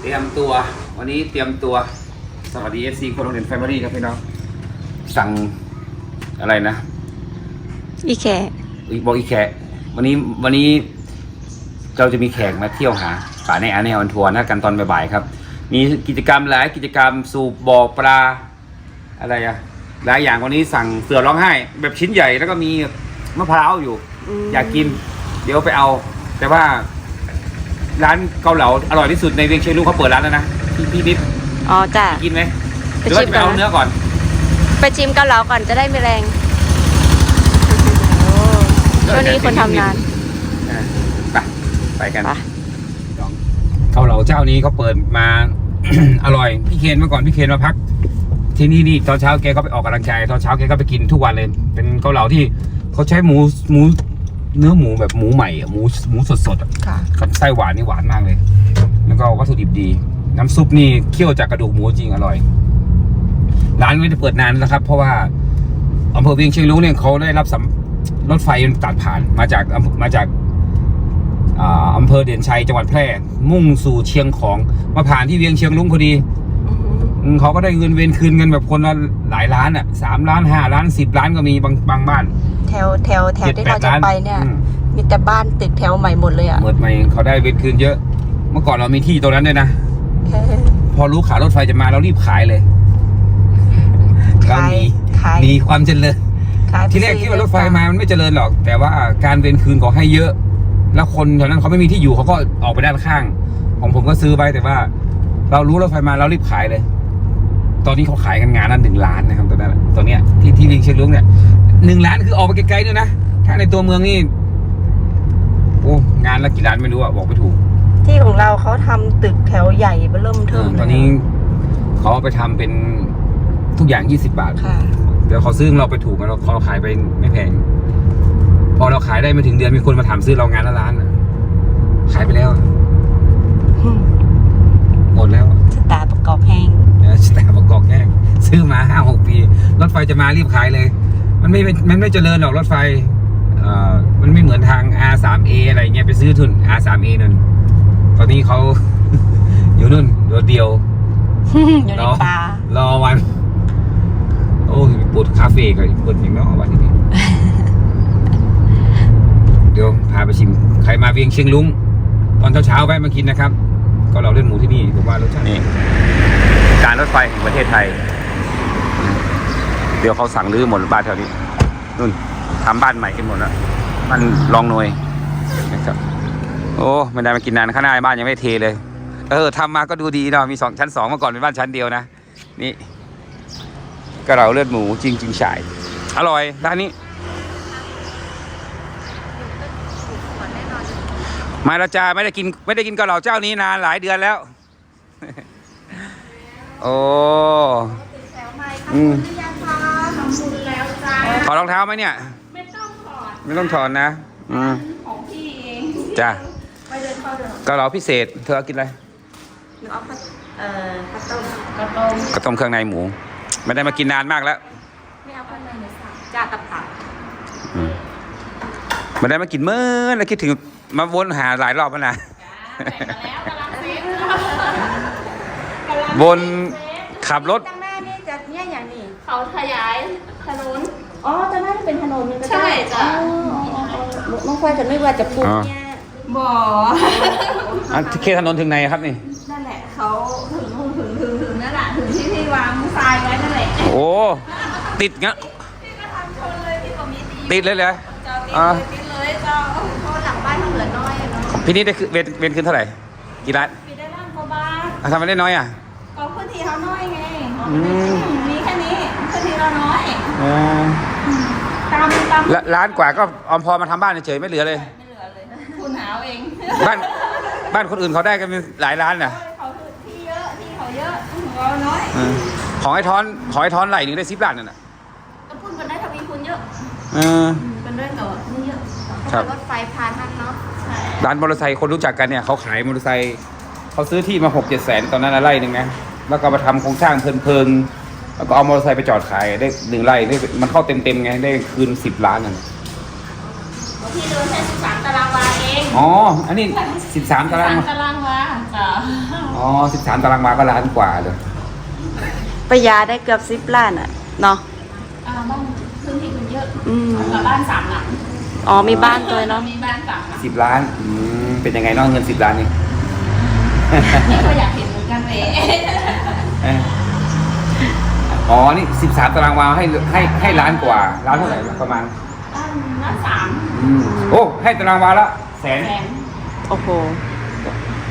เตรียมตัว วันนี้เตรียมตัว สวัสดี FC คนโรงเรียนแฟมิลี่ครับพี่น้อง สั่งอะไรนะ อีแขกอีบอกอีแขกวันนี้วันนี้เราจะมีแขกมาเที่ยวหาป่าในอาในออนทัวร์นัดกันตอนบ่ายๆครับ มีกิจกรรมหลายกิจกรรมสูบบ่อปลาอะไรอะหลายอย่างวันนี้สั่งเสือร้องไห้ แบบชิ้นใหญ่แล้วก็มีมะพร้าวอยู่ อยากกิน เดี๋ยวไปเอา แต่ว่า ร้านเกาเหลาอร่อยที่สุดในเวียงเชียงรุ้งเขาเปิดร้านแล้วนะพี่พี่นิดอ๋อจ้ะ กินไหมหไปรือว่าชิมจะไปเอาก่อนนะเนื้อก่อน ไปชิมเกาเหลาก่อนจะได้มีแรงโอ้ช่วงนี้คนทำงานอะไปไปกันไปเกาเหลาเจ้านี้เขาเปิดมา อร่อยพี่เคนเมื่อก่อนพี่เคนมาพัก ที่นี่นี่ตอนเช้าแกก็ไปออกกำลังกายตอนเช้าแกก็ไปกินทุกวันเลย เป็นเกาเหลาที่เขาใช้หมูหมู เนื้อหมูแบบหมูใหม่อะหมูหมูสดๆอะค่ะ กับไส้หวานนี่หวานมากเลย แล้วก็วัตถุดิบดี น้ำซุปนี่เคี่ยวจากกระดูกหมูจริงอร่อย ร้านไม่ได้เปิดนานนะครับ เพราะว่าอำเภอเวียงเชียงรุ้งเนี่ยเขาได้รับสัมรถไฟตัดผ่านมาจากอำมาจากอ่าอำเภอเด่นชัยจังหวัดแพร่ มุ่งสู่เชียงของมาผ่านที่เวียงเชียงรุ้งพอดีอืม เขาก็ได้เงินเวนคืนเงินแบบคนละหลายล้านอะสามล้านห้าล้านสิบล้านก็มีบางบางบ้าน แถวแถวแถวจ็ดที่แปเราดจะล้ไปเนี่ยอืมมีแต่บ้านตึกแถวใหม่หมดเลยอะเมิดมาเองเขาได้เวนคืนเยอะ เมื่อก่อนเรามีที่ตรงนั้นด้วยนะพอรู้ขารถไฟจะมาเรารีบขายเลยก็ขายมีขายมีความเจริญขายที่แรกคิดว่ารถไฟมามันไม่เจริญหรอก แต่ว่าการเวนคืนเขาให้เยอะ แล้วคนแถวนั้นเขาไม่มีที่อยู่เขาก็ออกไปด้านข้าง ของผมก็ซื้อไปแต่ว่า เรารู้รถไฟมาเรารีบขายเลย ตอนนี้เขาขายกันงานละหนึ่งล้านนะครับตอนนั้นอะตอนเนี้ยที่ที่ลิงเชียงรุ้งเนี่ยหนึ่งล้านคือออกไปไกลๆด้วยนะถ้าในตัวเมืองนี่โอ้งานละกี่ล้านไม่รู้อะบอกไม่ถูก ที่ของเราเขาทำตึกแถวใหญ่เริ่มเอเทิอมเลยตอนนี้เขาเอาไปทำเป็นทุกอย่าง20บาทค่ะเดี๋ยวเขาซื้อเราไปถูกเราเขาขายไปไม่แพง พอเราขายได้ไม่ถึงเดือนมีคนมาถามซื้อเรางานละล้านอะขายไปแล้วอะหมดแล้วสตาร์ประกอบแห้งเดี๋ยวแต่ประ กอบแง่ซื้อมาห้าหกปี รถไฟจะมารีบขายเลย มันไม่มันไม่เจริญหรอกรถไฟเอ่อมันไม่เหมือนทาง R3A อะไรเงี้ยไปซื้อทุน R3A นั่นตอนนี้เขาอยู่นู่นโดดเดียวอยู่ในป่ารอวัน โอ้ยปวดคาเฟ่ก็ปวดอย่างนั้นวันนี้เดี๋ยวพาไปชิมใครมาเวียงเชียงลุง ตอนเช้าๆแวะมากินนะครับ ก็เราเล่นหมูที่นี่ผมว่ารสชาตินี่ การรถไฟแห่งประเทศไทย เดี๋ยวเขาสั่งรื้อหมดบ้านแถวนี้นู่นทำบ้านใหม่กันหมดแล้วมันลองหน่วยนะครับโอ้ไม่ได้มากินนานข้างหน้าบ้านยังไม่เทเลย เออทำมาก็ดูดีเนาะมีสองชั้นสองเมื่อก่อนเป็นบ้านชั้นเดียวนะนี่กระเราเลือดหมูจริงจริงฉ่ายอร่อยร้านนี้มาละจ้าไม่ได้กินไม่ได้กินกระเหล่าเจ้านี้นานหลายเดือนแล้ว โอ้อืมถอดรองเท้าไหมเนี่ย ไม่ต้องถอดไม่ต้องถอดนะ อืม ของพี่เองจ้าไปเดินเข้าเดินกระเหล่าพิเศษ เธอเอากินอะไรหนูเอาข้าวเอ่อข้าวต้มกระต้มกระต้มเครื่องในหมู ไม่ได้มากินนานมากแล้วไม่เอาข้าวในหมูสับจ้ากับผักอืมไม่ได้มากินเมื่อแล้วคิดถึงมาวนหาหลายรอบแล้วนะว นขับรถจังแม่นี่จะเนี่ยอย่างนี้ เขาขยายถนน อ๋อจะน่าจะเป็นถนนมันก็ใช่จ้ะน้องควายฉันไม่ว่าจะปลูกเนี่ยบ่ออันเคถนนถึงไหนครับนี่ นั่นแหละเขาถึงถึงถึงถึงถึงนั่นแหละถึงที่ที่วางทรายไว้นั่นแหละโอ้ ติดงั้นพี่ก็ทำชนเลยพี่ก็มีตีติดเลยเหรอ เจ้าติดอ่า เลยติดเลยเจ้าเพราะหลังบ้านมันเหลือน้อยอะเนาะพี่นี่ได้คือเวนเวนคืนเท่าไหร่กี่ล้านปีได้ร่างกว่าบาทอะทำไมได้น้อยอะ ก็พื้นที่เขาน้อยไงอืม มีแค่นี้พื้นที่เราน้อย อ๋อตามตามละล้านกว่าก็ออมพอมาทำบ้านเฉยๆไม่เหลือเลย ไม่เหลือเลย คุณหาเอาเองบ้านบ้านคนอื่นเขาได้กันเป็นหลายล้านน่ะเขาคือที่เยอะที่เขาเยอะของเราน้อยอืมของไอ้ทอนของไอ้ทอนไหลหนึ่งได้สิบล้านนั่นน่ะก็พูดกันได้ทวีคูณเยอะเออ เป็นด้วยกับนี่เยอะครับ รถไฟพานทันเนาะใช่ร้านมอเตอร์ไซค์คนรู้จักกันเนี่ยเขาขายมอเตอร์ไซค์ เขาซื้อที่มาหกเจ็ดแสนตอนนั้นนะไร่หนึ่งนะแล้วก็มาทำโครงสร้างเพลิงๆแล้วก็เอามอเตอร์ไซค์ไปจอดขายได้หนึ่งไร่ได้มันเข้าเต็มๆไงได้คืนสิบล้านนั่นที่เดินแค่สิบสามตารางวาเองอ๋ออันนี้สิบสามตาราง13ตารางวาจ้ะอ๋ออ๋อสิบสามตารางวาก็ล้านกว่าเลยประหยาได้เกือบสิบล้านอะเนาะอ่าบ้านพื้นที่มันเยอะอืมกับบ้านสามหลังอ๋อมีบ้านตัวเนาะมีบ้านสามหลังสิบล้านอืมเป็นยังไงเน้องเงินสิบล้านนี่ นี่ก็อยากเห็นเหมือนกันเลยเอ้ยอ๋อ นี่สิบสามตารางวาให้ให้ให้ล้านกว่าล้านเท่าไหร่ประมาณบ้านบ้านสามอืมโอ้ให้ตารางวาละแสนแสนโอ้โห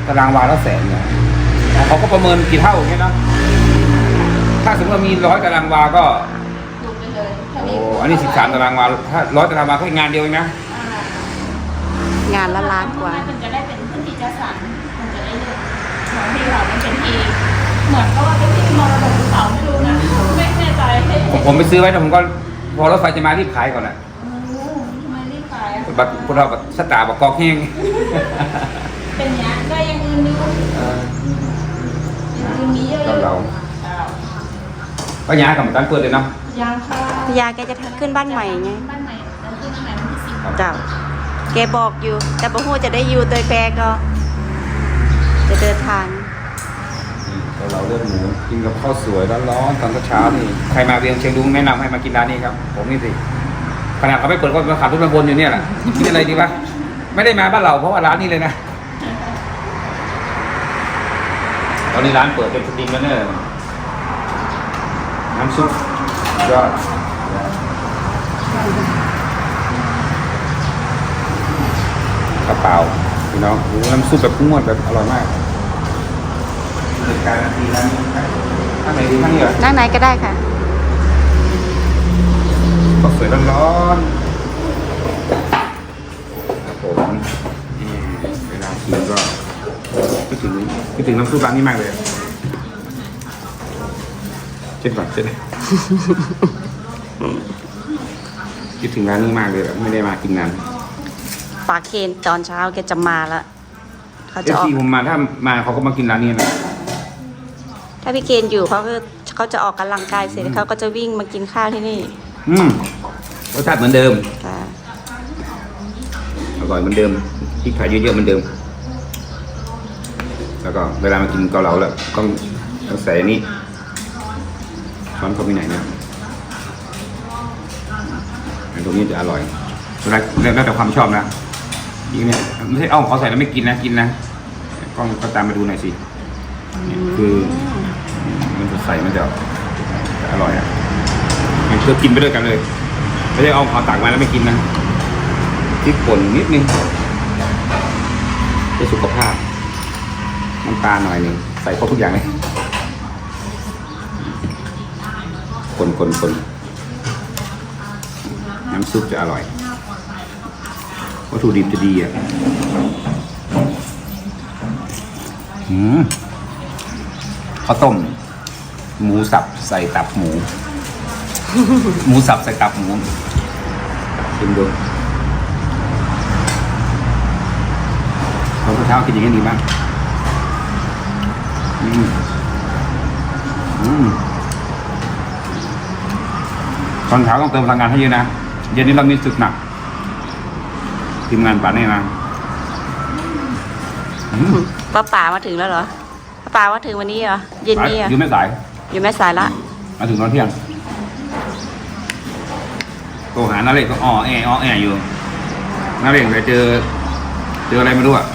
ตารางวาละแสนเนี่ยเขาก็ประเมินกี่เท่าอย่างเงี้ยเนาะถ้าสมมติว่ามีร้อยตารางวาก็ดูไปเลยถ้าโอ้มีอันนี้สิบสามตารางวาถ้าร้อยตารางวาแค่งานเดียวเองนะอ่างานละล้านกว่า มันจะได้เป็นพื้นที่จัดสรรมันจะได้เลือกเหมือน ที่เราเป็นที่เหมือนก็ว่าเป็นที่มรดกหรือเปล่าไม่รู้นะไม่แน่ใจผมผมไปซื้อไว้แต่ผมก็พอรถไฟจะมารีบขายก่อนแหละโอ้ทำไมรีบขายอะบัตรพวกเราบัตรสตาร์บัตรกอกแห้งเป็นอย่างนี้ได้อยังอื่นดูเอออย่างอื่นมีเยอะเราเราจ้าก็ย้ายกับการเปิดเลยเนาะยังค่ะพยาแกจะขึ้นบ้านใหม่ไงบ้านใหม่เราขึ้นบ้านใหม่วันที่สิบเจ้าแกบอกอยู่ แต่บ่ฮู้จะได้อยู่ตัวแกก็ จะเดินทาง นี่เราเลือดหมูกินกับข้าวสวยร้อนๆตอนเช้าๆนี่ใครมาเวียงเชียงรุ้งแนะนำให้มากินร้านนี้ครับ ผมนี่สิขนาดเขาไม่เปิดก็มาขับรถมาบนอยู่เนี่ยแหละกินอะไรดีวะไม่ได้มาบ้านเราเพราะว่าร้านนี้เลยนะตอนนี้ร้านเปิดเป็นสตรีมแล้วเนอะน้ำซุปยอดกระเป๋า พี่น้องโอ้โหน้ำซุปแบบงวดแบบอร่อยมากเกิดการนาทีร้านนี้ครับข้างไหนดีข้างนี้เหรอนั่งไหนก็ได้ค่ะก็สวยร้อนๆครับผมนี่เวลากินก็คิดถึงคิดถึงน้ำซุปร้านนี้มากเลยเช็ดก่อนเช็ดคิดถึงร้านนี้มากเลยแบบไม่ได้มากินนาน ปาเคนตอนเช้าแกจะมาละเขาเอจะฟออก ซีผมมาถ้ามาเขาก็มากินร้านนี้นะ ถ้าพี่เคนอยู่เขาก็เขาจะออกกำลังกายเสร็จเขาก็จะวิ่งมากินข้าวที่นี่อืมรสชาติเหมือนเดิม ค่ะอร่อยเหมือนเดิมพริกไทยเยอะๆเหมือนเดิม แล้วก็เวลามากินเกาเหลาแล้วต้องต้องใส่อันนี้ช้อนเขาไปไหนเนี่ยอันตรงนี้จะอร่อยแล้วแล้วแต่ความชอบนะ อีกเนี่ยไม่ใช่เอ้าเขาใส่แล้วไม่กินนะกินนะกล้องก็ตามมาดูหน่อยสินี่คือมันจะใส่มันจะจะอร่อยอะมันคือกินไปด้วยกันเลยไม่ได้เอาขาตักมาแล้วไม่กินนะพริกป่นนิดนึงเพื่อสุขภาพน้ำตาลหน่อยหนึ่งใส่ครบทุกอย่างเลยคนคนคนน้ำซุปจะอร่อย วัตถุดิบจะดีอะอืมข้าวต้ม หมูสับใส่ตับหมู หมูสับใส่ตับหมูชิมดูตอนเช้ากินอย่างนี้ดีมากอืมอืมตอนเช้าต้องเติมพลังงานให้เยอะนะ เย็นนี้เรามีศึกหนัก ทีมงานป่านี่นะอืมป้าป่ามาถึงแล้วเหรอป้าป่ามาถึงวันนี้เหรอเย็นนี้เหรออยู่ไม่สาย อยู่แม่สายละมาถึงตอนเที่ยงโทรหานาเล็กก็อ้อแออ้อแออยู่นาเล็กไปเจอ เจออะไรไม่รู้อะ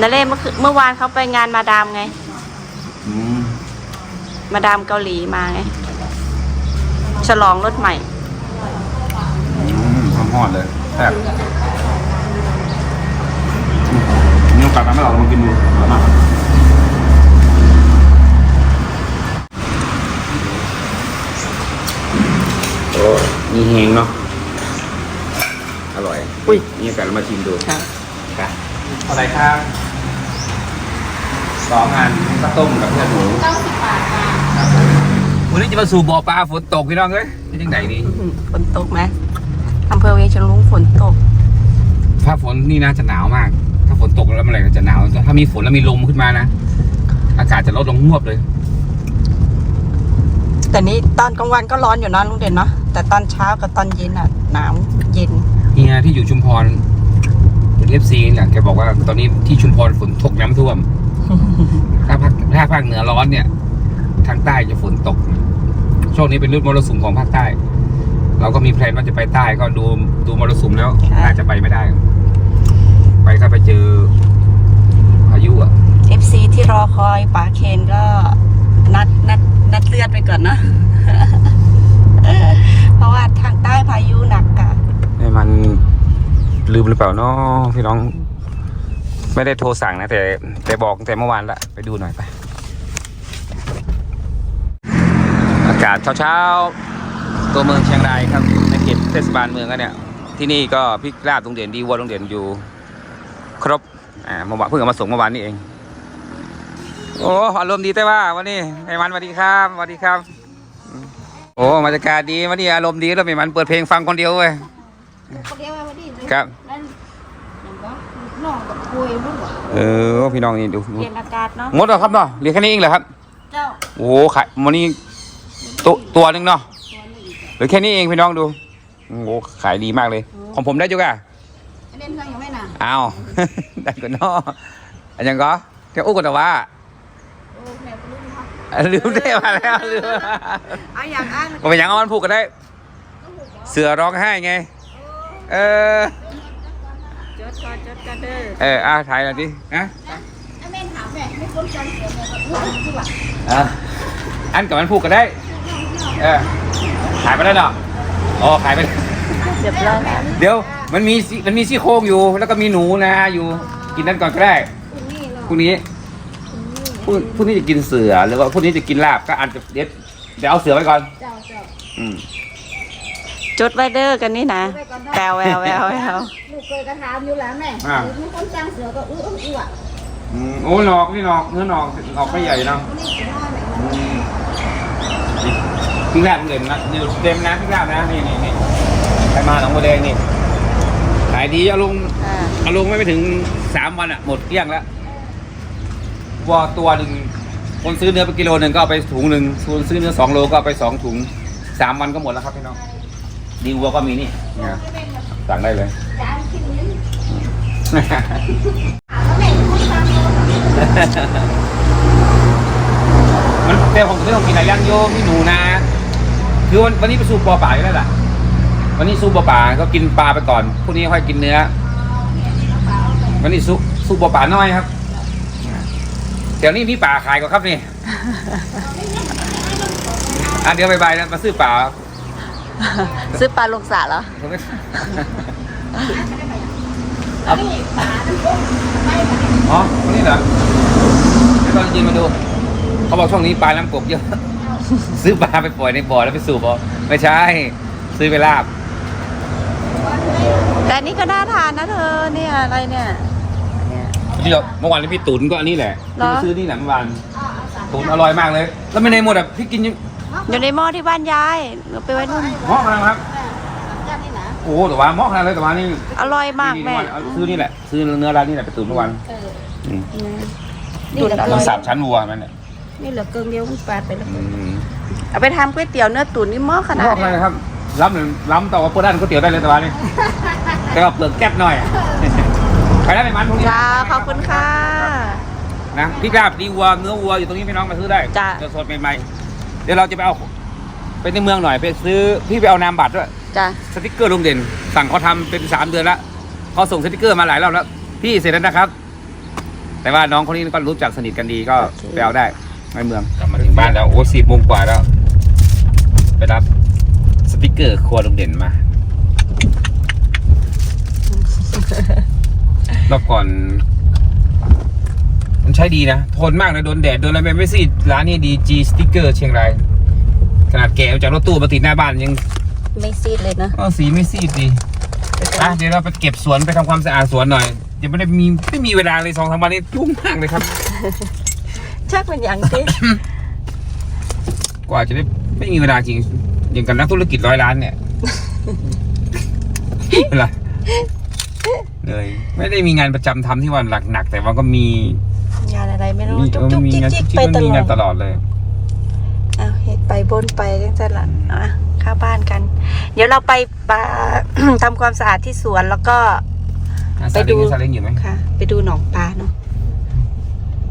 นาเล่เมื่อคืนเมื่อวานเขาไปงานมาดามไงอืมมาดามเกาหลีมาไง ฉลองรถใหม่อืมความฮอดเลยแซ่บอืมมีโอ กาสทำให้เราลองกินดูอร่อยมากโอ้มีเฮงเนาะอร่อยอุ้ยมีโอกาสเรามาชิมดูค่ะค่ะอะไรครับสองอันข้าวต้มกับเนื้อหมูเก้าสิบบาทค่ะวันนี้จะมาสู่บ่อปลาฝนตกพี่น้องเอ้ยเป็นยังไงดีอื้อหือฝนตกไหมอำเภอเวียงเชียงรุ้งฝนตก ถ้าฝนนี่นะจะหนาวมาก ถ้าฝนตกแล้วเมื่อไหร่ก็จะหนาว ถ้ามีฝนแล้วมีลมขึ้นมานะ อากาศจะลดลงงวบเลย แต่นี้ตอนกลางวันก็ร้อนอยู่นะลุงเด่นเนาะแต่ตอนเช้ากับตอนเย็นอะหนาวเย็นเฮียที่อยู่ชุมพรเป็นเอฟซีเนี่ยแกบอกว่าตอนนี้ที่ชุมพรฝนตกน้ำท่วม ถ้าภาคาภาคเหนือร้อนเนี่ย ทางใต้จะฝนตก ช่วงนี้เป็นฤดูมรสุมของภาคใต้ เราก็มีแพลนว่าจะไปใต้ก็ดูดูมรสุมแล้วน่าจะไปไม่ได้ ไปก็ไปเจอพายุอะ FC ที่รอคอยป๋าเคนก็นัดนัดนัดเลือดไปก่อนนะ เพราะว่าทางใต้พายุหนักค่ะให้มันลืมหรือเปล่าเนาะพี่น้อง ไม่ได้โทรสั่งนะแต่ แต่บอกตั้งแต่เมื่อวานละไปดูหน่อยไป อากาศเช้าๆ ตัวเมืองเชียงรายครับในเขตเทศบาลเมืองก็เนี่ย ที่นี่ก็พริกลาบตรงเด่นดีวัวตรงเด่นอยู่ ครบอ่าเมื่อวานเพิ่งเอามาส่งเมื่อวานนี้เอง โอ้อารมณ์ดีแต่ว่าวันนี้ไอ้มันสวัสดีครับสวัสดีครับ โอ้บรรยากาศดีวันนี้อารมณ์ดีแล้วไอ้มันเปิดเพลงฟังคนเดียวเว้ยเขาเรียกว่าวันนี้ครับนั่นอย่างก็น้องกับคุยมั้งบอกเออพี่น้องนี่ดูเปลี่ยนอากาศเนาะงดเหรอครับเนาะเหลือแค่นี้เองเหรอครับเจ้าโอ้โหขายวันนี้ตัวตัวหนึ่งเนาะเหลือแค่นี้เองพี่น้องดูโอ้โหขายดีมากเลย ของผมได้จุกอะเล่นเครื่องยังไม่นาน อ้าว ได้ก็เนาะอันยังก็แกอู้กันแต่ว่าโอ้แม่ก็รู้นะอะลืมได้มาแล้วลืมเอาอย่างอ้างก็ไปยังเอามันผูกกันได้ เสือร้องไห้ไง เออจดก่อนจดก่อนเด้อเอออะถ่ายหน่อยดินะแม่ถามแม่ไม่คนจำเสียงเลยก็รู้ดีกว่าอะอันกับมันผูกกันได้ เออขายไปแล้วเนาะอ๋อขายไปเรียบร้อยแล้วเดี๋ยว มันมีซี่มันมีซี่โครงอยู่ แล้วก็มีหนูนาอยู่ กินนั่นก่อนก็ได้คุณนี่เหรอพรุ่งนี้พรุ่งพรุ่งนี้จะกินเสือหรือว่าพรุ่งนี้จะกินลาบก็อาจจะเดี๋ยวเดี๋ยวเอาเสือไว้ก่อน เจ้าเจ้าอืมจดไว้เด้อกันนี่นะแววแววแววแววลูกเคยกระทำอยู่แล้วแม่มีคนจ้างเสือก็อื้ออื้ออะอืมโอ้หนอกนี่หนอกเนื้อหนอกหนอกไม่ใหญ่เนาะคนนี้จะน้อยไหมอืมพี่แรกเด่นนะนี่เต็มนะพี่แรกนะนี่นี่นี่ใครมาหนองบัวแดงนี่ ขายดีเอาลงอ่าเอาลงไม่ไปถึงสามวันอะ หมดเกลี้ยงแล้ววัวตัวหนึ่งคนซื้อเนื้อไปกิโลหนึ่งก็เอาไปถุงหนึ่งคนซื้อเนื้อสองโลก็เอาไปสองถุงสามวันก็หมดแล้วครับพี่น้องดีวัวก็มีนี่เนี่ยสั่งได้เลยจานกินนี้แล้วแม่คนตามเรามันแต่ผมไม่ต้องกินอะไรย่างโยมีหนูนาคือวันวันนี้ไปสูบปอป่าอยู่แล้วล่ะ วันนี้สูบปอป่าก็กินปลาไปก่อนพรุ่งนี้ค่อยกินเนื้อ วันนี้สูสูบปอป่าน้อยครับแถวนี้มีป่าขายก็ครับนี่อะเดี๋ยวบายๆนะมาซื้อป่าซื้อปลาลงสระเหรอผมไม่นี่ปลาน้ำกุ้งไม่อ๋อวันนี้เหรอเดี๋ยวตอนเย็นมาดู เขาบอกช่วงนี้ปลาน้ำกบเยอะ ซื้อปลาไปปล่อยในบ่อแล้วไปสูบเหรอไม่ใช่ ซื้อไปลาบ แต่นี่ก็น่าทานนะเธอเนี่ยอะไรเนี่ยเนี่ย ที่เราเมื่อวานนี้พี่ตุ๋นก็อันนี้แหละเหรอ ที่ซื้อนี่แหละเมื่อวานตุ๋นอร่อยมากเลย แล้วไม่ในหมดอะพี่กินยังอยู่ในหม้อที่บ้านยายเราไปไว้นู่นเหมาะขนาดนั้นครับจานนี่นะโอ้โหแต่ว่าเหมาะขนาดเลยแต่ว่านี่อร่อยมากนี่แม่นี่เอาซื้อนี่แหละ ซื้อเนื้อร้านนี่แหละไปตุ๋นเมื่อวานเอออืมอืมนี่ตุ๋นเหลืออร่มัอนยสามชั้นวัวมันเนี่ยนี่เหลือเกินเดียวมันปาดไปแล้วอืมเอาไปทำก๋วยเตี๋ยวเนื้อตุ๋นนี่หม้อขเหนาดมาะขนาดเลยครับล้ำเลยล้ำต่อว่าเปิดด้านก๋วยเตี๋ยวได้เลยแต่ว่านี่ แต่ว่าเปลือกแก๊บหน่อยไปได้ไหมมันพวกนี้จ้าขอบคุณค่ะ นะพี่กราบดีวัวเนื้อวัวอยู่ตรงนี้พี่น้องมาซื้อได้จ้ะ จะสดใหม่ๆเดี๋ยวเราจะไปเอาไปในเมืองหน่อยไปซื้อพี่ไปเอานามบัตรด้วย จ้าสติกเกอร์ลุงเด่น สั่งเขาทำเป็นสามเดือนแล้วเขาส่งสติกเกอร์มาหลายรอบแล้วพี่เสร็จแล้วนะครับ แต่ว่าน้องคนนี้ก็รู้จักสนิทกันดีก็ไปเอาได้ในเมืองกลับมาถึงบ้านแล้วโอ้สิบโมงกว่าแล้ว ไปรับสติกเกอร์ครัวลุงเด่นมา รอบก่อน มันใช้ดีนะ ทนมากนะโดนแดด โดนอะไรไม่สิร้านนี้ดีจีสติกเกอร์เชียงราย ขนาดแกะออกจากรถตู้มาติดหน้าบ้านยังไม่ซีดเลยนะก็สีไม่ซีดดีอะเดี๋ยวเราไปเก็บสวนไปทำความสะอาดสวนหน่อยยังไม่ได้มีไม่มีเวลาเลยสองสามวันนี้ยุ่งมากเลยครับชักเป็นอย่างที่กว่าจะได้ไม่มีเวลาจริงอย่างกับนักธุรกิจร้อยล้านเนี่ยเวลา เลย ไม่ได้มีงานประจำทำที่วันหนักๆแต่ว่าก็มีงานอะไรไม่รู้มีจุกเออจุกมีจิกงานจิกจิ๊กไปๆตมีลองาดนตลอดเลย อ้าวเฮ็ดไปบนไปจังจันละอะเข้าบ้านกัน เดี๋ยวเราไปปาทำความสะอาดที่สวนแล้วก็อะไปดูซาเล้งซาเล้งอยู่ไหมค่ะ ไปดูหนองปลาเนาะ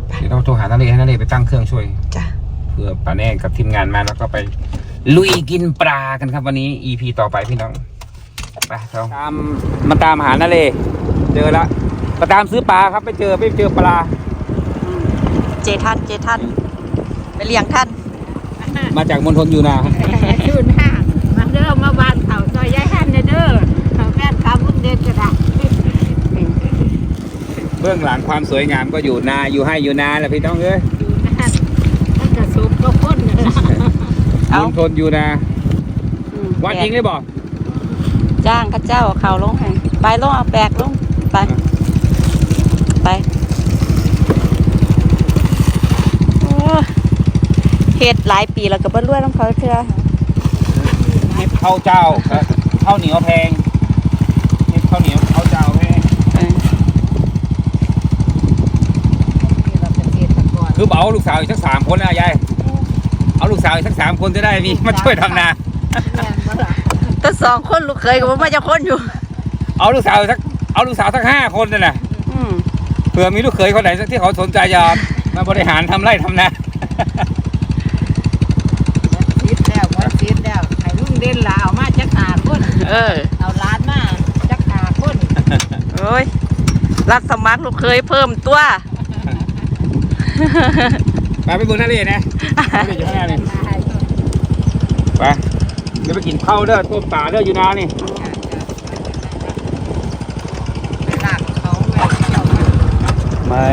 ไปดี๋ยวเราโทรหานาเลให้นาเลไปตั้งเครื่องช่วย จ้ะเพื่อปาแน่กับทีมงานมาแล้วก็ไป ลุยกินปลากันครับวันนี้ EP ต่อไปพี่น้องไปเราตามมาตามหานาเล เจอละมาตามซื้อปลาครับ ไม่เจอไม่เจอปลาอืมเจทันเจทันไปเลี้ยงท่าน มาจากมณฑลอยู่นาชื่นห้ามาเด้อมาบ้านเขาซอยยายฮันเด้อเขาแม่ทำบุญเด็ดกระดาษเบื้องหลังความสวยงามก็อยู่นาอยู่ให้อยู่นาแหละพี่น้องเอ้ยอยู่นั่นมันจะสูบก็พ้นเลยล่ะเอามณฑลอยู่นาอืมวัดจริงเลยบอกจ้างข้าเจ้าเอาเขาลงให้ไปลงเอาแบกลง ไป ไปโอ้เฮ็ดหลายปีแล้วก็บ่รวยน้ำเขาเทื่อเห็ดข้าวเจ้าครับข้าวเหนียวแพงเห็ดข้าวเหนียวข้าวเจ้าแพงเออเราเป็นเกษตรกรคือเอาลูกสาวอีกสักสามคนนะยายเอาลูกสาวอีกสักสามคนจะได้มีมาช่วยทำนาแม่นบ่ล่ะแต่สองคนลูกเคยก็บ่มาจะคนอยู่ เอาลูกสาวสัก เอาลูกสาวสักห้าคนนั่นแหละอืมเผื่อมีลูกเขยคนไหนที่เขาสนใจจะมาบริหารทำไร่ทำนาคิดแล้วว่าคิดแล้วให้ลุงเด่นล่ะเอามาจักหาคนเออเอาล้านมาจักหาคนโอ้ยรับสมัครลูกเคยเพิ่มตัว ไปไปบนทะเลนะทะเลอยู่ข้างหน้านี่ไปเดี๋ยวไปกินข้าวเด้อต้มปลาเด้ออยู่นานี่ ไปลากเขาแม่เจ้ามา ไม่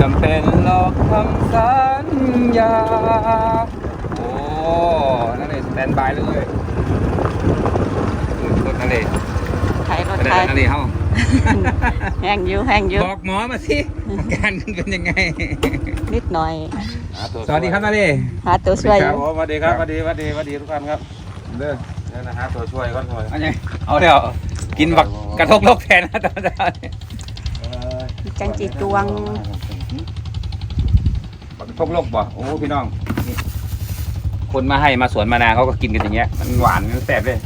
จำเป็นหรอกคำสัญญา โอ้ นั่นเลยสแตนบายเลยรถนั่นเลยไทยรถนั่นไทยเลยเฮ้าแห้งอยู่แห้งอยู่บอกหมอมาสิอาการมันเป็นยังไง นิดหน่อย สวัสดีครับนาเล่หาตัวช่วยอครับยู่ผมสวัสดีครับสวัสดีสวัสดีสวัสดีทุกท่านครับเด้อเดี๋ยวนะฮะตัวช่วยก่อนหน่อยเอาไงเอาเดี๋ยวกินบักกระทกโลกแทนนะตอนเช้านี่เอ่อ จังจีตวงบักกระทกโลกบ่โอ้พี่น้องนี่คนมาให้มาสวนมานาเขาก็กินกันอย่างเงี้ย มันหวานมันแซ่บเลย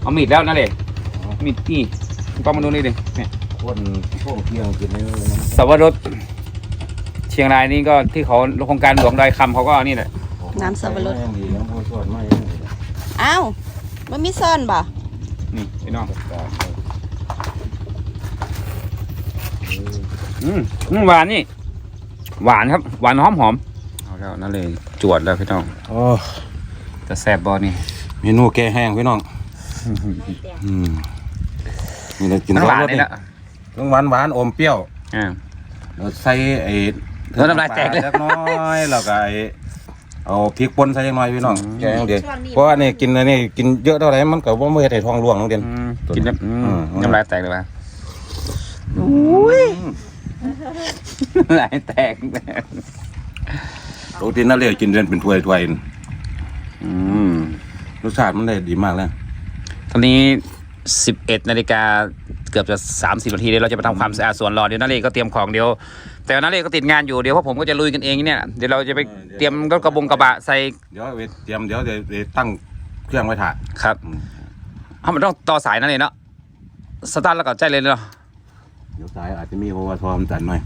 เอามีดแล้วนะเล่มีดนี่ต้องมาดูนี่ดิเนี่ยคนช่วงเที่ยงกินนี่เลยนะสับปะรดเชียงรายนี่ก็ที่เขาโครงการหลวงดอยคำเขาก็เอานี่แหละน้ำสับปะรดไม่ยังดีน้ำผู้ช่วยไม่ยังดีอ้าวมันมีซ่อนบ่นี่พี่น้อง อืมอืมหวานนี่ หวานครับ หวานหอมหอมเอาแล้วนั่นเลยจวดแล้วพี่น้องโอ้จะแซ่บบอนี่เมนูแกงแห้งพี่น้องอืมนี่เรากินมันหวานสับปะรดนี่นี่ละต้องหวานหวานอมเปรี้ยวอ่าเราใส่ไอ้เออน้ำลายแตกเลยจักหน้อยแล้วก็ไอ้เอาพริกป่นใส่จักหน่อยพี่น้องอืมแกงเดียวเพราะว่านี่กินอันนี้กินเยอะเท่าไหร่มันก็บ่มือให้ท้องร่วงน้องเด่นอืมกินน้ำอืมอืมน้ำลายแตกเลยป่ะอุ้ย น้ำลายแตกโรตีนั่นเลยกินเด่นเป็นถ้วยถ้วยอืมรสชาติมันได้ดีมากเลยตอนนี้11นาฬิกาเกือบจะ30นาทีเดี๋ยวเราจะไปทำความสะอาดสวนรอเดี๋ยวนาเล่ก็เตรียมของเดี๋ยว แต่ว่านาเล่ก็ติดงานอยู่เดี๋ยวพวกผมก็จะลุยกันเองเนี่ยเดี๋ยวเราจะไปเตรียมรถกระบงกระบะใส่เดี๋ยวไปเตรียมเดี๋ยวจะไปตั้งเครื่องไว้ถ่าครับเอามันต้องต่อสายนั่นเลยเนาะสตาร์ทแล้วก็ใจเลยเนาะ เดี๋ยวสายอาจจะมีเพราะว่าทอมนตันหน่อย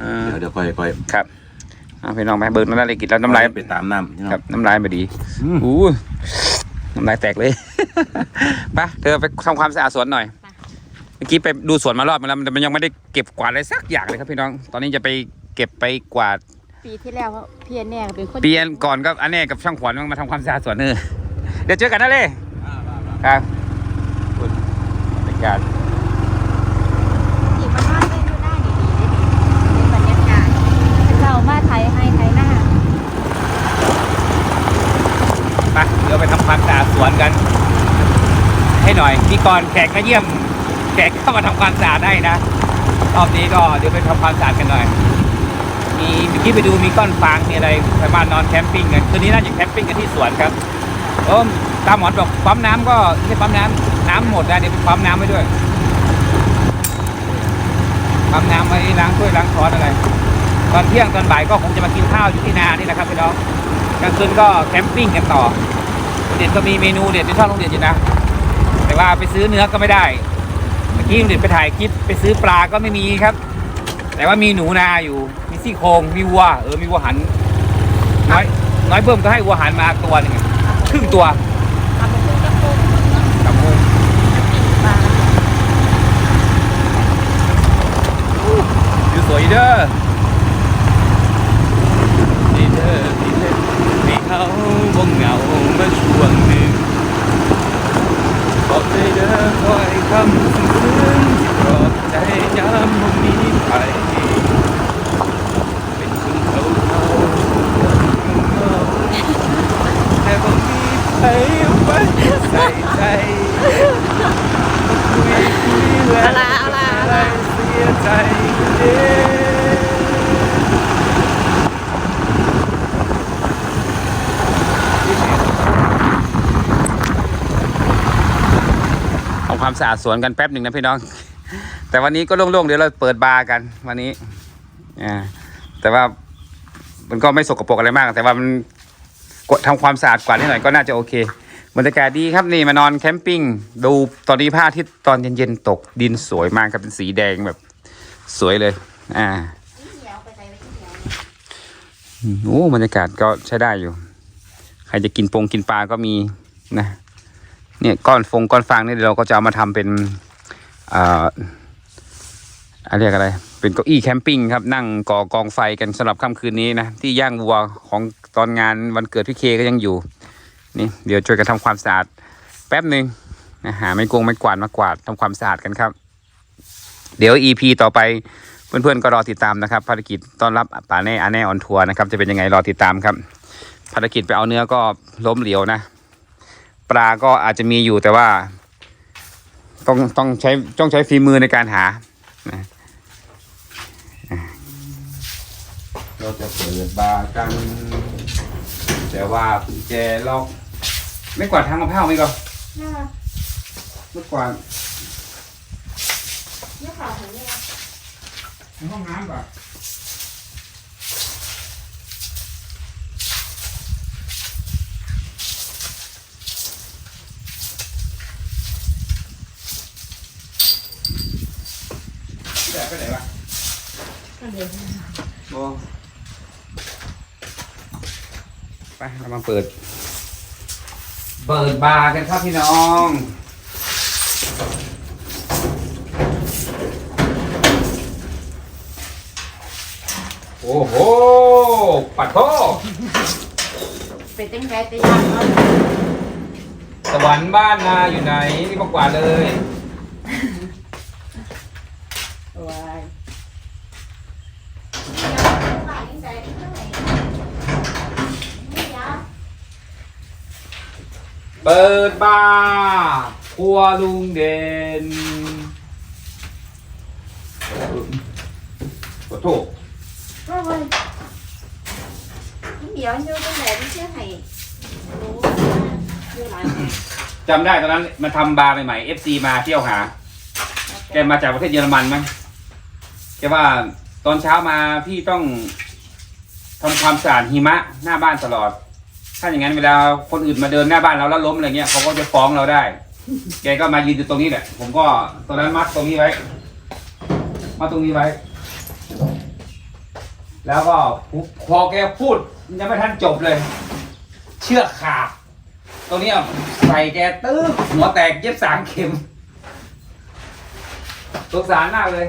เออเดี๋ยวเดี๋ยวค่อยค่อยครับเอาพี่น้องไปเบิร์นาเล่กินแล้วน้ำลายไปตามน้ำพี่น้องครับน้ำลายไม่ดีอืมอู้น้ำลายแตกเลย ไปเธอไปทำความสะอาดสวนหน่อยเมื่อกี้ไปดูสวนมารอบมาแล้วมันยังไม่ได้เก็บกวาดอะไรสักอย่างเลยครับพี่น้อง ตอนนี้จะไปเก็บไปกวาด ปีที่แล้วพี่แน่ก็เป็นคนเปลี่ยนก่อนก็อันนี้กับช่างขวัญมาทำความสะอาดสวนเออเดี๋ยวเจอกันนะเลยครับบรรยากาศ หยิบมาทอดได้ดูได้ดีดีบรรยากาศเรามาไทยให้ไทยหน้า ไปเดี๋ยวไปทำค วนกัน ให้หน่อยพี่กรณ์แขกมาเยี่ยม แขกเข้ามาทำความสะอาดได้นะรอบนี้ก็เดี๋ยวไปทำความสะอาดกันหน่อย มีเมื่อกี้ไปดูมีก้อนฟางมีอะไรไปมานอนแคมปิ้งกันคืนนี้น่าจะแคมปิ้งกันที่สวนครับโอ้ตามหมอนบอกปั๊มน้ำก็ไม่ปั๊มน้ำน้ำหมดนะเดี๋ยวไปปั๊มน้ำไว้ด้วยปั๊มน้ำไว้ล้างถ้วยล้างช้อนอะไร ตอนเที่ยงตอนบ่ายก็คงจะมากินข้าวอยู่ที่นานี่แหละครับพี่น้องกลางคืนก็แคมปิ้งกันต่อ เด็ดก็มีเมนูเด็ดที่ชอบลุงเด็ดอยู่นะ แต่ว่าไปซื้อเนื้อก็ไม่ได้ เมื่อกี้ลุงเด็ดไปถ่ายคลิปไปซื้อปลาก็ไม่มีครับ แต่ว่ามีหนูนาอยู่ มีซี่โครงมีวัวเออมีวัวหัน น้อยน้อยเบิ่มก็ให้วัวหันมาตัวหนึงอะครึ่งตัวทำเป็นกระโปรงกับมุงปลาอยู่สวยเด้อดีเด้อดีเด้อให้เขา บ่เหงามาช่วงหนึ่งบอกใจเด้อคอยคำซึ้งๆที่ปลอบใจยามบ่มีใครเป็นคนเขาเขาเงาแต่บ่มีใครเอาไว้ใส่ใจคุยคุยแล้ว เอาละเอาละเอาละ เสียใจเด้ทำความสะอาดสวนกันแป๊บหนึ่งนะพี่น้อง แต่วันนี้ก็โล่งๆเดี๋ยวเราเปิดบาร์กัน วันนี้อ่าแต่ว่ามันก็ไม่สกปรกอะไรมาก แต่ว่ามันกดทำความสะอาดกว่านิดหน่อยก็น่าจะโอเคบรรยากาศดีครับนี่มานอนแคมปิ้งดูตอนนี้พระอาทิตย์ตอนเย็นๆตกดินสวยมากครับเป็นสีแดงแบบสวยเลย อ่าโอ้บรรยากาศก็ใช้ได้อยู่ ใครจะกินปงกินปลาก็มีนะ เนี่ยก้อนฟงก้อนฟางนี่เดี๋ยวเราก็จะเอามาทำเป็นอ่าอะไรเรียกอะไร เป็นเก้าอี้แคมปิ้งครับนั่งก่อกองไฟกันสำหรับค่ำคืนนี้นะที่ย่างวัวของตอนงานวันเกิดพี่เคก็ยังอยู่นี่เดี๋ยวช่วยกันทำความสะอาดแป๊บหนึ่งนะหาไม่กงไม่กวาดมากวาดทำความสะอาดกันครับ เดี๋ยว EP ต่อไปเพื่อนๆก็รอติดตามนะครับ ภารกิจต้อนรับป่าแน่อาแน่ออนทัวร์นะครับจะเป็นยังไงรอติดตามครับ ภารกิจไปเอาเนื้อก็ล้มเหลวนะ ปลาก็อาจจะมีอยู่แต่ว่า ต้องต้องใช้ต้องใช้ฝีมือในการหานะอะเราจะเปิดบาร์กัน แต่ว่ากุญแจล็อกไม่กวาดทางมะพร้าวไหมก็น่าไม่กวาดเนี่ยข่าวถึงเนี่ยในห้องน้ำก่อนแบบไปไหนวะ ก็เดี๋ยวโบไปเรามาเปิด เปิดบาร์กันครับพี่น้อง โอ้โห ปัดโทเป็นตั้งใจตียันเนาะสวรรค์บ้านนาอยู่ไหนนี่มากกว่าเลย ว้าย เปิดบาร์ครัวลุงเด่นขอโทษว่าเด่นประตูจำได้ตอนนั้นมาทำบาร์ใหม่ๆ FC มาเที่ยวหา แกมาจากประเทศเยอรมันมั้งแกว่าตอนเช้ามาพี่ต้อง ทำความสะอาดหิมะหน้าบ้านตลอด ถ้าอย่างนั้นเวลาคนอื่นมาเดินหน้าบ้านเราแล้วล้มอะไรเงี้ยเขาก็จะฟ้องเราได้ แกก็มายืนอยู่ตรงนี้แหละ ผมก็ตอนนั้นมัดตรงนี้ไว้ มัดตรงนี้ไว้ แล้วก็พอแกพูดยังไม่ทันจบเลย เชือกขาดตรงนี้อะใส่แกตื้อหัวแตกเย็บสามเข็มสงสารมากเลย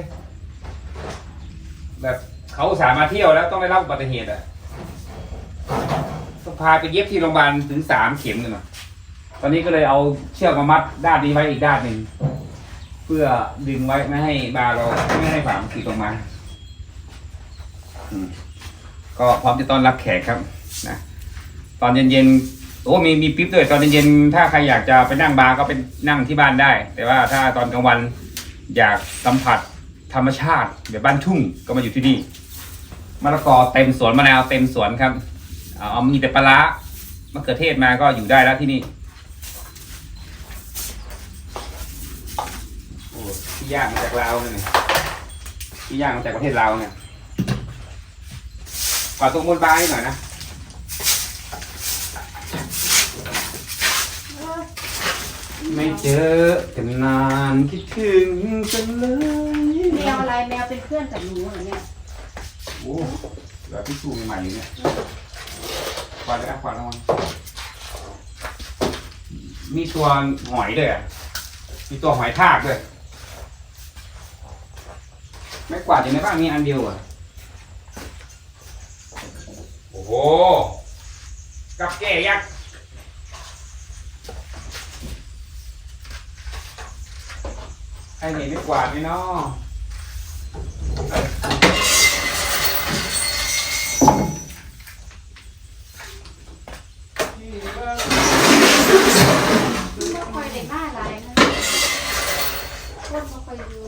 แบบ เขาอุตสาห์มาเที่ยวแล้วต้องได้รับอุบัติเหตุอะต้องพาไปเย็บที่โรงพยาบาลถึงสามเข็มเลยนะตอนนี้ก็เลยเอาเชือกมามัดด้านนี้ไว้อีกด้านหนึ่งเพื่อดึงไว้ไม่ให้บาเราไม่ให้ฝามขีดลงมาก็พร้อมจะต้อนรับแขกครับนะตอนเย็นๆโอ้มีมีปิ๊บด้วยตอนเย็นๆถ้าใครอยากจะไปนั่งบาร์ก็ไปนั่งที่บ้านได้ แต่ว่าถ้าตอนกลางวันอยากสัมผัสธรรมชาติแบบบ้านทุ่งก็มาอยู่ที่นี่ มะละกอเต็มสวนมะนาวเต็มสวนครับเอามีแต่ปลาร้ามะเขือเทศมาก็อยู่ได้แล้วที่นี่โอ้ที่ย่างมาจากลาวเนี่ยที่ย่างมาจากประเทศลาวเนี่ยขอตรงบนบายหน่อยนะไม่เจอกันนานคิดถึงจังเลยแมวอะไรแมวเป็นเพื่อนกับหนูเหรอเนี่ย โอ้แบบพี่สูใหม่ๆอยู่เนี่ยควันเลยอะควันแล้วมันมีตัวหอยด้วยอะมีตัวหอยทากด้วยไม่กวาดอยู่ในบ้านมีอันเดียวเหรอะโอ้โหกับแก่ยักษ์ใครเห็นไม่กวาดไหมเนาะ ไม่ค่อยได้บ้าอะไรนะคนไม่ค่อยดู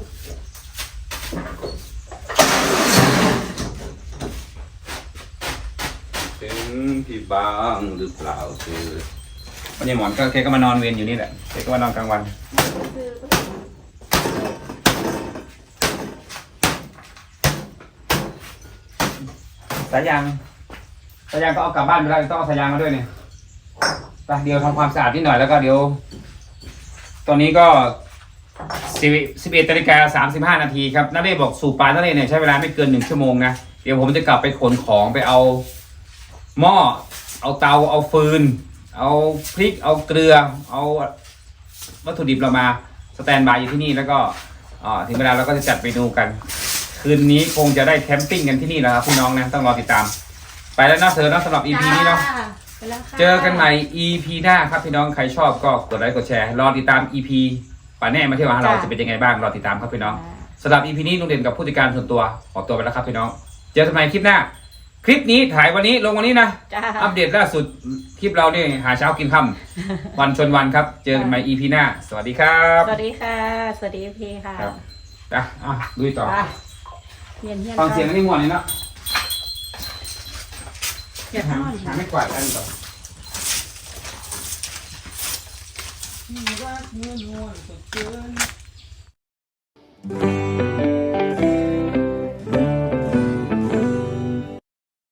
เป็นพี่บ้างหรือเปล่าเธอวันนี้หมอนก็แกก็มานอนเวรอยู่นี่แหละแกก็มานอนกลางวัน คือสายยาง สายยางก็เอากลับบ้านไปแล้วต้องเอาสายยางมาด้วยเนี่ย ไปเดี๋ยวทำความสะอาดนิดหน่อยแล้วก็เดี๋ยว ตอนนี้ก็สิบสิบเอ็ดนาฬิกาสามสิบห้านาทีครับนักเรียนบอกสู่ปลานักเรียนเนี่ยใช้เวลาไม่เกินหนึ่งชั่วโมงนะ เดี๋ยวผมจะกลับไปขนของไปเอาหม้อ เอาเตา เอาฟืน เอาพริก เอาเกลือ เอาวัตถุดิบเรามาสแตนบายอยู่ที่นี่แล้วก็อ่าถึงเวลาเราก็จะจัดเมนูกัน คืนนี้คงจะได้แคมปิ้งกันที่นี่แหละครับพี่น้องนะต้องรอติดตาม ไปแล้วนะเธอนะสำหรับ EP นี้เนาะ ไปแล้วค่ะเจอกันใหม่ EP หน้าครับพี่น้องใครชอบก็กดไลค์กดแชร์รอติดตาม EP ป่าแน่มาเที่ยวหาเราจะเป็นยังไงบ้างรอติดตามครับพี่น้องสำหรับ EP นี้ลุงเด่นกับผู้จัดการส่วนตัวขอตัวไปแล้วครับพี่น้อง เจอกันใหม่คลิปหน้า คลิปนี้ถ่ายวันนี้ลงวันนี้นะ จ้าอัปเดตล่าสุดคลิปเราเนี่ยหาเช้ากินค่ำวันชนวันครับ เจอกันใหม่ EP หน้า สวัสดีครับสวัสดีค่ะ สวัสดีพี่ค่ะครับอะอะลุยต่อไปเฮียนเฮียนฟังเสียงอันนี่ม่วนเลยเนาะ เฮียนหานอนหาไม่กวาดอันต่อรักเมื่อนวลก็เกิน